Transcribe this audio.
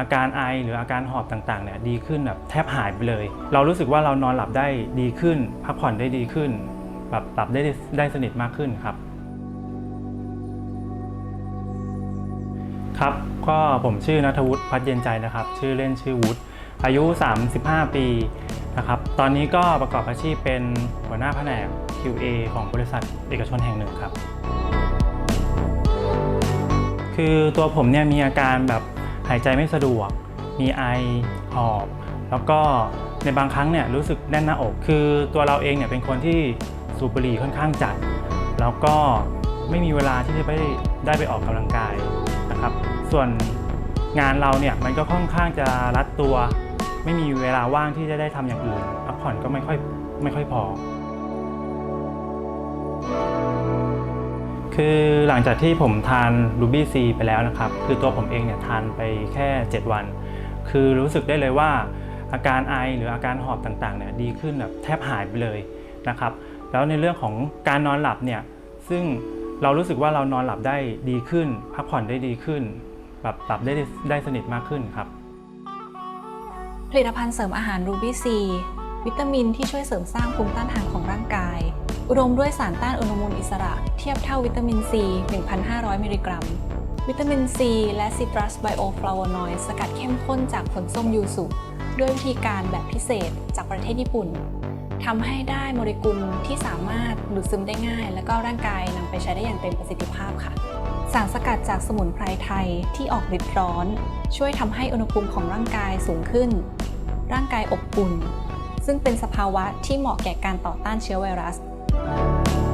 อาการไอหรืออาการหอบต่างๆเนี่ยดีขึ้นแบบแทบหายไปเลย เรารู้สึกว่าเรานอนหลับได้ดีขึ้น พักผ่อนได้ดีขึ้นแบบหลับได้ได้สนิทมากขึ้นครับ ครับก็ผมชื่อนัทวุฒิพัฒเย็นใจนะครับ ชื่อเล่นชื่อวุฒิอายุ 35 ปีนะครับตอนนี้ก็ประกอบอาชีพเป็นหัวหน้าแผนก QA ของบริษัทเอกชนแห่งหนึ่งครับ คือตัวผมเนี่ยมีอาการแบบ หายใจไม่สะดวก มีไอหอบ แล้วก็ในบางครั้งเนี่ยรู้สึกแน่นหน้าอก คือตัวเราเองเนี่ยเป็นคนที่สูบบุหรี่ค่อนข้างจัด แล้วก็ไม่มีเวลาที่จะไปได้ไปออกกำลังกายนะครับ ส่วนงานเราเนี่ยมันก็ค่อนข้างจะรัดตัว ไม่มีเวลาว่างที่จะได้ทำอย่างอื่นพักผ่อนก็ไม่ค่อยไม่ค่อยพอ คือหลังจากที่ผมทานรูบี้ซีไปแล้วนะครับ คือตัวผมเองเนี่ยทานไปแค่ 7 วัน คือรู้สึกได้เลยว่า อาการไอหรืออาการหอบต่างๆเนี่ยดีขึ้นแบบแทบหายไปเลยนะครับ แล้วในเรื่องของการนอนหลับเนี่ยซึ่งเรารู้สึกว่าเรานอนหลับได้ดีขึ้น พักผ่อนได้ดีขึ้นแบบหลับได้ได้สนิทมากขึ้นครับ ผลิตภัณฑ์เสริมอาหารรูบี้ซีวิตามินที่ช่วยเสริมสร้างภูมิต้านทานของร่างกาย อุดมด้วยสารต้านอนุมูลอิสระ เทียบเท่าวิตามินซี 1,500 มิลลิกรัม วิตามินซีและซิตรัสไบโอฟลาวโนอยด์สกัดเข้มข้นจากผลส้มยูสุ ด้วยวิธีการแบบพิเศษจากประเทศญี่ปุ่นทำให้ได้โมเลกุลที่สามารถดูดซึมได้ง่าย และก็ร่างกายนำไปใช้ได้อย่างเต็มประสิทธิภาพค่ะ สารสกัดจากสมุนไพรไทยที่ออกฤทธิ์ร้อน ช่วยทำให้อุณหภูมิของร่างกายสูงขึ้น ร่างกายอบอุ่น ซึ่งเป็นสภาวะที่เหมาะแก่การต่อต้านเชื้อไวรัส Bye.